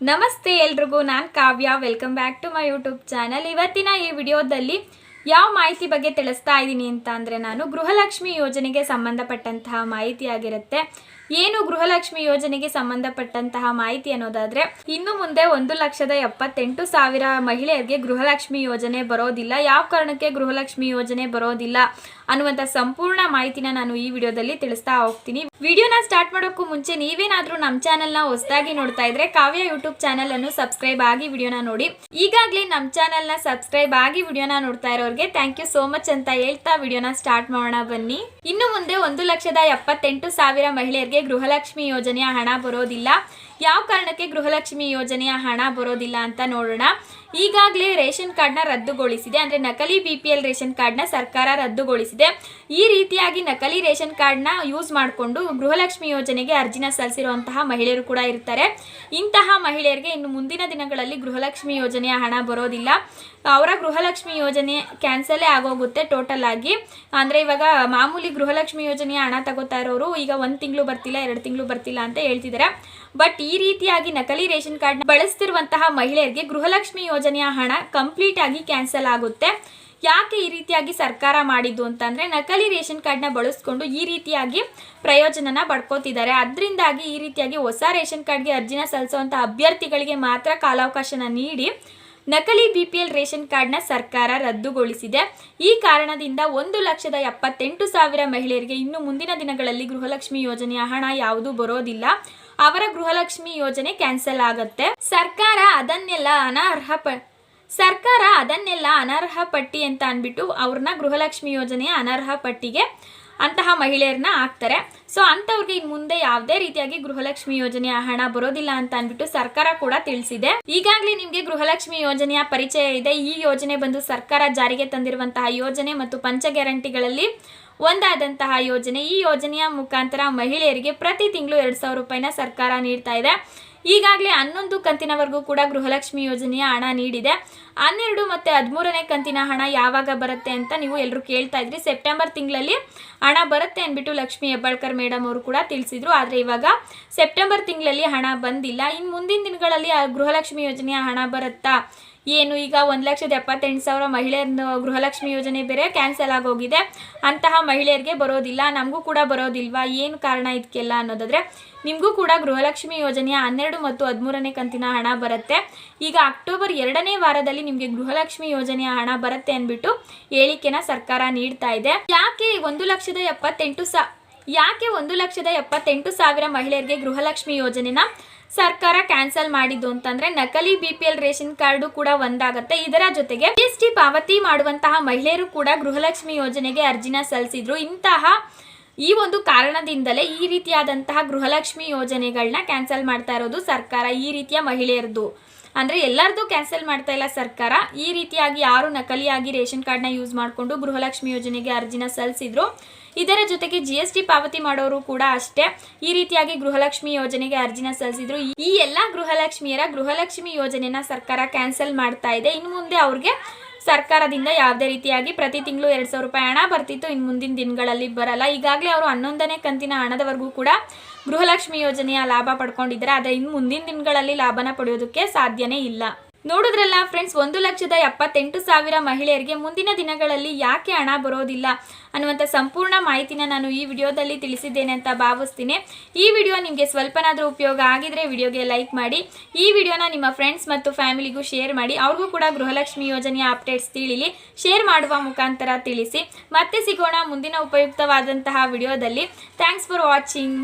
ನಮಸ್ತೆ ಎಲ್ರಿಗೂ, ನಾನು Kavya. Welcome back to my YouTube channel ಇವತ್ತಿನ ಈ ವಿಡಿಯೋದಲ್ಲಿ ಯಾವ ಮಾಹಿತಿ ಬಗ್ಗೆ ತಿಳಿಸ್ತಾ ಇದ್ದೀನಿ ಅಂತ ಅಂದರೆ ನಾನು ಗೃಹಲಕ್ಷ್ಮಿ ಯೋಜನೆಗೆ ಸಂಬಂಧಪಟ್ಟಂತಹ ಮಾಹಿತಿ ಆಗಿರುತ್ತೆ. ಏನು ಗೃಹಲಕ್ಷ್ಮಿ ಯೋಜನೆಗೆ ಸಂಬಂಧಪಟ್ಟಂತಹ ಮಾಹಿತಿ ಅನ್ನೋದಾದರೆ, ಇನ್ನು ಮುಂದೆ ಒಂದು ಲಕ್ಷದ ಎಪ್ಪತ್ತೆಂಟು ಸಾವಿರ ಮಹಿಳೆಯರಿಗೆ ಗೃಹಲಕ್ಷ್ಮಿ ಯೋಜನೆ ಬರೋದಿಲ್ಲ. ಯಾವ ಕಾರಣಕ್ಕೆ ಗೃಹಲಕ್ಷ್ಮಿ ಯೋಜನೆ ಬರೋದಿಲ್ಲ ಅನ್ನುವಂಥ ಸಂಪೂರ್ಣ ಮಾಹಿತಿನ ನಾನು ಈ ವಿಡಿಯೋದಲ್ಲಿ ತಿಳಿಸ್ತಾ ಹೋಗ್ತೀನಿ. ವಿಡಿಯೋನ ಸ್ಟಾರ್ಟ್ ಮಾಡೋಕ್ಕೂ ಮುಂಚೆ ನೀವೇನಾದರೂ ನಮ್ಮ ಚಾನೆಲ್ನ ಹೊಸದಾಗಿ ನೋಡ್ತಾ ಇದ್ರೆ ಕಾವ್ಯ ಯೂಟ್ಯೂಬ್ ಚಾನಲ್ ಅನ್ನು ಸಬ್ಸ್ಕ್ರೈಬ್ ಆಗಿ ವಿಡಿಯೋನ ನೋಡಿ. ಈಗಾಗಲೇ ನಮ್ಮ ಚಾನೆಲ್ನ ಸಬ್ಸ್ಕ್ರೈಬ್ ಆಗಿ ವಿಡಿಯೋನ ನೋಡ್ತಾ ಇರೋರಿಗೆ ಥ್ಯಾಂಕ್ ಯು ಸೋ ಮಚ್ ಅಂತ ಹೇಳ್ತಾ ವಿಡಿಯೋನ ಸ್ಟಾರ್ಟ್ ಮಾಡೋಣ ಬನ್ನಿ. ಇನ್ನು ಮುಂದೆ ಒಂದು ಲಕ್ಷದ ಎಪ್ಪತ್ತೆಂಟು ಸಾವಿರ ಮಹಿಳೆಯರಿಗೆ ಗೃಹಲಕ್ಷ್ಮಿ ಯೋಜನೆಯ ಹಣ ಬರೋದಿಲ್ಲ. ಯಾವ ಕಾರಣಕ್ಕೆ ಗೃಹಲಕ್ಷ್ಮಿ ಯೋಜನೆಯ ಹಣ ಬರೋದಿಲ್ಲ ಅಂತ ನೋಡೋಣ. ಈಗಾಗಲೇ ರೇಷನ್ ಕಾರ್ಡ್ನ ರದ್ದುಗೊಳಿಸಿದೆ. ಅಂದರೆ ನಕಲಿ ಬಿ ಪಿ ಎಲ್ ರೇಷನ್ ಕಾರ್ಡ್ನ ಸರ್ಕಾರ ರದ್ದುಗೊಳಿಸಿದೆ. ಈ ರೀತಿಯಾಗಿ ನಕಲಿ ರೇಷನ್ ಕಾರ್ಡ್ನ ಯೂಸ್ ಮಾಡಿಕೊಂಡು ಗೃಹಲಕ್ಷ್ಮಿ ಯೋಜನೆಗೆ ಅರ್ಜಿನ ಸಲ್ಲಿಸಿರುವಂತಹ ಮಹಿಳೆಯರು ಕೂಡ ಇರ್ತಾರೆ. ಇಂತಹ ಮಹಿಳೆಯರಿಗೆ ಇನ್ನು ಮುಂದಿನ ದಿನಗಳಲ್ಲಿ ಗೃಹಲಕ್ಷ್ಮಿ ಯೋಜನೆಯ ಹಣ ಬರೋದಿಲ್ಲ. ಅವರ ಗೃಹಲಕ್ಷ್ಮಿ ಯೋಜನೆ ಕ್ಯಾನ್ಸಲೇ ಆಗೋಗುತ್ತೆ ಟೋಟಲ್ ಆಗಿ. ಅಂದರೆ ಇವಾಗ ಮಾಮೂಲಿ ಗೃಹಲಕ್ಷ್ಮಿ ಯೋಜನೆಯ ಹಣ ತಗೋತಾ ಇರೋರು ಈಗ ಒಂದು ತಿಂಗಳು ಬರ್ತಿಲ್ಲ, ಎರಡು ತಿಂಗಳು ಬರ್ತಿಲ್ಲ ಅಂತ ಹೇಳ್ತಿದ್ದಾರೆ ಬಟ್ ಈ ರೀತಿಯಾಗಿ ನಕಲಿ ರೇಷನ್ ಕಾರ್ಡ್ ಬಳಸ್ತಿರುವಂತಹ ಮಹಿಳೆಯರಿಗೆ ಗೃಹಲಕ್ಷ್ಮಿ ಯೋಜನೆಯ ಹಣ ಕಂಪ್ಲೀಟ್ ಆಗಿ ಕ್ಯಾನ್ಸಲ್ ಆಗುತ್ತೆ. ಯಾಕೆ ಈ ರೀತಿಯಾಗಿ ಸರ್ಕಾರ ಮಾಡಿದ್ದು ಅಂತಂದ್ರೆ ನಕಲಿ ರೇಷನ್ ಕಾರ್ಡ್ನ ಬಳಸ್ಕೊಂಡು ಈ ರೀತಿಯಾಗಿ ಪ್ರಯೋಜನನ ಪಡ್ಕೋತಿದ್ದಾರೆ. ಅದರಿಂದಾಗಿ ಈ ರೀತಿಯಾಗಿ ಹೊಸ ರೇಷನ್ ಕಾರ್ಡ್ಗೆ ಅರ್ಜಿನ ಸಲ್ಲಿಸುವಂಥ ಅಭ್ಯರ್ಥಿಗಳಿಗೆ ಮಾತ್ರ ಕಾಲಾವಕಾಶನ ನೀಡಿ ನಕಲಿ ಬಿಪಿಎಲ್ ರೇಷನ್ ಕಾರ್ಡ್ನ ಸರ್ಕಾರ ರದ್ದುಗೊಳಿಸಿದೆ. ಈ ಕಾರಣದಿಂದ ಒಂದು ಲಕ್ಷದ ಎಪ್ಪತ್ತೆಂಟು ಸಾವಿರ ಮಹಿಳೆಯರಿಗೆ ಇನ್ನು ಮುಂದಿನ ದಿನಗಳಲ್ಲಿ ಗೃಹಲಕ್ಷ್ಮಿ ಯೋಜನೆಯ ಹಣ ಯಾವುದೂ ಬರೋದಿಲ್ಲ. ಅವರ ಗೃಹಲಕ್ಷ್ಮಿ ಯೋಜನೆ ಕ್ಯಾನ್ಸಲ್ ಆಗುತ್ತೆ. ಸರ್ಕಾರ ಅದನ್ನೆಲ್ಲ ಅನರ್ಹ ಪ, ಸರ್ಕಾರ ಅದನ್ನೆಲ್ಲ ಅನರ್ಹ ಪಟ್ಟಿ ಅಂತ ಅಂದ್ಬಿಟ್ಟು ಅವ್ರನ್ನ ಗೃಹಲಕ್ಷ್ಮಿ ಯೋಜನೆಯ ಅನರ್ಹ ಪಟ್ಟಿಗೆ ಅಂತಹ ಮಹಿಳೆಯರನ್ನ ಹಾಕ್ತಾರೆ ಸೊ ಅಂಥವ್ರಿಗೆ ಇನ್ನು ಮುಂದೆ ಯಾವುದೇ ರೀತಿಯಾಗಿ ಗೃಹಲಕ್ಷ್ಮಿ ಯೋಜನೆಯ ಹಣ ಬರೋದಿಲ್ಲ ಅಂತ ಅಂದ್ಬಿಟ್ಟು ಸರ್ಕಾರ ಕೂಡ ತಿಳಿಸಿದೆ. ಈಗಾಗಲೇ ನಿಮಗೆ ಗೃಹಲಕ್ಷ್ಮಿ ಯೋಜನೆಯ ಪರಿಚಯ ಇದೆ. ಈ ಯೋಜನೆ ಬಂದು ಸರ್ಕಾರ ಜಾರಿಗೆ ತಂದಿರುವಂತಹ ಯೋಜನೆ ಮತ್ತು ಪಂಚ ಗ್ಯಾರಂಟಿಗಳಲ್ಲಿ ಒಂದಾದಂತಹ ಯೋಜನೆ. ಈ ಯೋಜನೆಯ ಮುಖಾಂತರ ಮಹಿಳೆಯರಿಗೆ ಪ್ರತಿ ತಿಂಗಳು ಎರಡು ಸಾವಿರ ರೂಪಾಯಿನ ಸರ್ಕಾರ ನೀಡ್ತಾ ಇದೆ. ಈಗಾಗಲೇ ಹನ್ನೊಂದು ಕಂತಿನವರೆಗೂ ಕೂಡ ಗೃಹಲಕ್ಷ್ಮಿ ಯೋಜನೆಯ ಹಣ ನೀಡಿದೆ. ಹನ್ನೆರಡು ಮತ್ತು ಹದಿಮೂರನೇ ಕಂತಿನ ಹಣ ಯಾವಾಗ ಬರುತ್ತೆ ಅಂತ ನೀವು ಎಲ್ಲರೂ ಕೇಳ್ತಾ ಇದ್ರಿ. ಸೆಪ್ಟೆಂಬರ್ ತಿಂಗಳಲ್ಲಿ ಹಣ ಬರುತ್ತೆ ಅಂದ್ಬಿಟ್ಟು ಲಕ್ಷ್ಮಿ ಹೆಬ್ಬಾಳ್ಕರ್ ಮೇಡಮ್ ಅವರು ಕೂಡ ತಿಳಿಸಿದ್ರು. ಆದರೆ ಇವಾಗ ಸೆಪ್ಟೆಂಬರ್ ತಿಂಗಳಲ್ಲಿ ಹಣ ಬಂದಿಲ್ಲ. ಇನ್ನು ಮುಂದಿನ ದಿನಗಳಲ್ಲಿ ಗೃಹಲಕ್ಷ್ಮಿ ಯೋಜನೆಯ ಹಣ ಬರುತ್ತಾ? ಏನು ಈಗ ಒಂದು ಲಕ್ಷದ ಎಪ್ಪತ್ತೆಂಟು ಸಾವಿರ ಮಹಿಳೆಯರ ಗೃಹಲಕ್ಷ್ಮಿ ಯೋಜನೆ ಬೇರೆ ಕ್ಯಾನ್ಸಲ್ ಆಗೋಗಿದೆ. ಅಂತಹ ಮಹಿಳೆಯರಿಗೆ ಬರೋದಿಲ್ಲ, ನಮಗೂ ಕೂಡ ಬರೋದಿಲ್ವಾ? ಏನು ಕಾರಣ ಇದಕ್ಕೆಲ್ಲ ಅನ್ನೋದಾದರೆ, ನಿಮಗೂ ಕೂಡ ಗೃಹಲಕ್ಷ್ಮಿ ಯೋಜನೆಯ ಹನ್ನೆರಡು ಮತ್ತು ಹದಿಮೂರನೇ ಕಂತಿನ ಹಣ ಬರುತ್ತೆ. ಈಗ ಅಕ್ಟೋಬರ್ ಎರಡನೇ ವಾರದಲ್ಲಿ ನಿಮಗೆ ಗೃಹಲಕ್ಷ್ಮಿ ಯೋಜನೆಯ ಹಣ ಬರುತ್ತೆ ಅಂದ್ಬಿಟ್ಟು ಹೇಳಿಕೆನ ಸರ್ಕಾರ ನೀಡ್ತಾ ಇದೆ. ಯಾಕೆ ಒಂದು ಲಕ್ಷದ ಎಪ್ಪತ್ತೆಂಟು ಸಾ, ಯಾಕೆ ಒಂದು ಲಕ್ಷದ ಎಪ್ಪತ್ತೆಂಟು ಸಾವಿರ ಮಹಿಳೆಯರಿಗೆ ಗೃಹಲಕ್ಷ್ಮಿ ಯೋಜನೆನ ಸರ್ಕಾರ ಕ್ಯಾನ್ಸಲ್ ಮಾಡಿದ್ದು ಅಂತಂದ್ರೆ ನಕಲಿ B P L ration card ಕೂಡ ಒಂದಾಗತ್ತೆ. ಇದರ ಜೊತೆಗೆ ಜಿ ಎಸ್ ಟಿ ಪಾವತಿ ಮಾಡುವಂತಹ ಮಹಿಳೆಯರು ಕೂಡ ಗೃಹಲಕ್ಷ್ಮಿ ಯೋಜನೆಗೆ ಅರ್ಜಿನ ಸಲ್ಲಿಸಿದ್ರು. ಇಂತಹ ಈ ಒಂದು ಕಾರಣದಿಂದಲೇ ಈ ರೀತಿಯಾದಂತಹ ಗೃಹಲಕ್ಷ್ಮಿ ಯೋಜನೆಗಳನ್ನ ಕ್ಯಾನ್ಸಲ್ ಮಾಡ್ತಾ ಇರೋದು ಸರ್ಕಾರ, ಈ ರೀತಿಯ ಮಹಿಳೆಯರದು ಅಂದರೆ ಎಲ್ಲರದು ಕ್ಯಾನ್ಸಲ್ ಮಾಡ್ತಾ ಇಲ್ಲ ಸರ್ಕಾರ. ಈ ರೀತಿಯಾಗಿ ಯಾರು ನಕಲಿಯಾಗಿ ರೇಷನ್ ಕಾರ್ಡ್ನ ಯೂಸ್ ಮಾಡಿಕೊಂಡು ಗೃಹಲಕ್ಷ್ಮಿ ಯೋಜನೆಗೆ ಅರ್ಜಿನ ಸಲ್ಲಿಸಿದ್ರು. ಇದರ ಜೊತೆಗೆ ಜಿ ಎಸ್ ಟಿ ಪಾವತಿ ಮಾಡೋರು ಕೂಡ ಅಷ್ಟೇ. ಈ ರೀತಿಯಾಗಿ ಗೃಹಲಕ್ಷ್ಮಿ ಯೋಜನೆಗೆ ಅರ್ಜಿನ ಸಲ್ಲಿಸಿದ್ರು. ಈ ಎಲ್ಲ ಗೃಹಲಕ್ಷ್ಮಿಯರ ಗೃಹಲಕ್ಷ್ಮಿ ಯೋಜನೆನ ಸರ್ಕಾರ ಕ್ಯಾನ್ಸಲ್ ಮಾಡ್ತಾ ಇದೆ. ಇನ್ನು ಮುಂದೆ ಅವ್ರಿಗೆ ಸರ್ಕಾರದಿಂದ ಯಾವುದೇ ರೀತಿಯಾಗಿ ಪ್ರತಿ ತಿಂಗಳು ಎರಡು ಸಾವಿರ ರೂಪಾಯಿ ಹಣ ಬರ್ತಿತ್ತು. ಇನ್ನು ಮುಂದಿನ ದಿನಗಳಲ್ಲಿ ಬರಲ್ಲ. ಈಗಾಗಲೇ ಅವರು ಹನ್ನೊಂದನೇ ಕಂತಿನ ಹಣದವರೆಗೂ ಕೂಡ ಗೃಹಲಕ್ಷ್ಮಿ ಯೋಜನೆಯ ಲಾಭ ಪಡ್ಕೊಂಡಿದ್ದಾರೆ. ಆದರೆ ಇನ್ನು ಮುಂದಿನ ದಿನಗಳಲ್ಲಿ ಲಾಭನ ಪಡೆಯೋದಕ್ಕೆ ಸಾಧ್ಯನೇ ಇಲ್ಲ. ನೋಡಿದ್ರಲ್ಲ ಫ್ರೆಂಡ್ಸ್ ಒಂದು ಲಕ್ಷದ ಎಪ್ಪತ್ತೆಂಟು ಸಾವಿರ ಮಹಿಳೆಯರಿಗೆ ಮುಂದಿನ ದಿನಗಳಲ್ಲಿ ಯಾಕೆ ಹಣ ಬರೋದಿಲ್ಲ ಅನ್ನುವಂಥ ಸಂಪೂರ್ಣ ಮಾಹಿತಿನ ನಾನು ಈ ವಿಡಿಯೋದಲ್ಲಿ ತಿಳಿಸಿದ್ದೇನೆ ಅಂತ ಭಾವಿಸ್ತೀನಿ. ಈ ವಿಡಿಯೋ ನಿಮಗೆ ಸ್ವಲ್ಪನಾದರೂ ಉಪಯೋಗ ಆಗಿದ್ರೆ ವಿಡಿಯೋಗೆ ಲೈಕ್ ಮಾಡಿ, ಈ ವಿಡಿಯೋನ ನಿಮ್ಮ ಫ್ರೆಂಡ್ಸ್ ಮತ್ತು ಫ್ಯಾಮಿಲಿಗೂ ಶೇರ್ ಮಾಡಿ, ಅವ್ರಿಗೂ ಕೂಡ ಗೃಹಲಕ್ಷ್ಮಿ ಯೋಜನೆಯ ಅಪ್ಡೇಟ್ಸ್ ತಿಳಿಲಿ, ಶೇರ್ ಮಾಡುವ ಮುಖಾಂತರ ತಿಳಿಸಿ. ಮತ್ತೆ ಸಿಗೋಣ ಮುಂದಿನ ಉಪಯುಕ್ತವಾದಂತಹ ವಿಡಿಯೋದಲ್ಲಿ. Thanks for watching